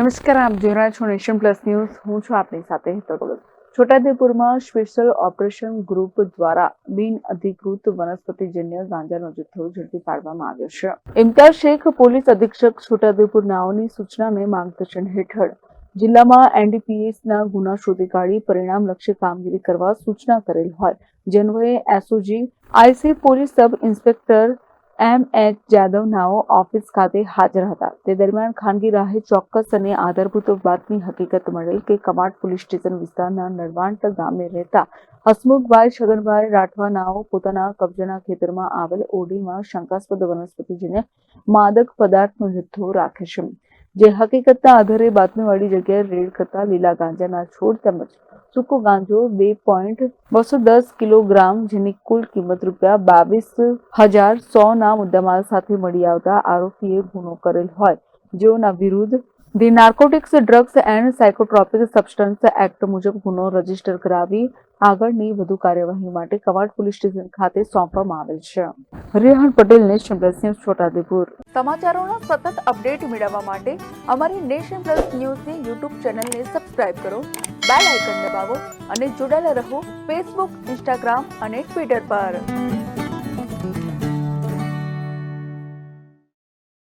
નમસ્કાર, આપ જોઈ રહ્યા છો નેશન પ્લસ ન્યૂઝ. હું છું આપની સાથે હેતલ છોટાઉદેપુરમાં સ્પેશિયલ ઓપરેશન ગ્રુપ દ્વારા બિન અધિકૃત વનસ્પતિજન્ય ગાંજાનો જથ્થો ઝડપી પાડવામાં આવ્યો છે. ઇમતાઝ શેખ, પોલીસ અધિક્ષક છોટાઉદેપુર નાઓની સૂચનાને માર્ગદર્શન હેઠળ જિલ્લામાં એનડીપીએસના ગુના શોધી કાઢી પરિણામલક્ષી કામગીરી કરવા સૂચના કરેલ હોય. જેન્વયે SOG, IC police sub inspector M H Jadav નાઓ office ખાતે હાજર હતા. તે દરમિયાન ખાનગી રાહે ચોક્કસ અને આધારભૂત વાતની હકીકત મળેલ કે કમાટ પોલીસ સ્ટેશન વિસ્તારના નરવાંટ ગામે રહેતા હસમુખભાઈ છગનભાઈ રાઠવા નાઓ પોતાના કબજાના ખેતરમાં આવેલ ઓડીમાં શંકાસ્પદ વનસ્પતિજન્ય માદક પદાર્થનો જથ્થો રાખે છે. જે હકીકતના આધારે બાતમીવાળી જગ્યાએ રેડ કરતા લીલા ગાંજાના છોડ તેમજ સૂકો ગાંજો બે પોઈન્ટ બસો દસ કિલોગ્રામ જેની કુલ કિંમત રૂપિયા બાવીસ હજાર સો ના મુદ્દામાલ સાથે મળી આવતા આરોપીએ ગુનો કરેલ હોય. જેઓના વિરુદ્ધ the narcotics drugs and psychotropic substance act મુજબ ગુનો રજિસ્ટર કરાવી આગળની વધુ કાર્યવાહી માટે કવાડ પોલીસ સ્ટેશન ખાતે સોંપવામાં આવેલ છે. Rehan Patel, nation plus news, Chhotaudepur. સમાચારોના સતત અપડેટ મેળવવા માટે અમારી નેશન પ્લસ ન્યૂઝની યુટ્યુબ ચેનલને સબસ્ક્રાઇબ કરો, બેલ આઇકન દબાવો અને જોડાયેલા રહો ફેસબુક ઇન્સ્ટાગ્રામ અને ટ્વિટર પર.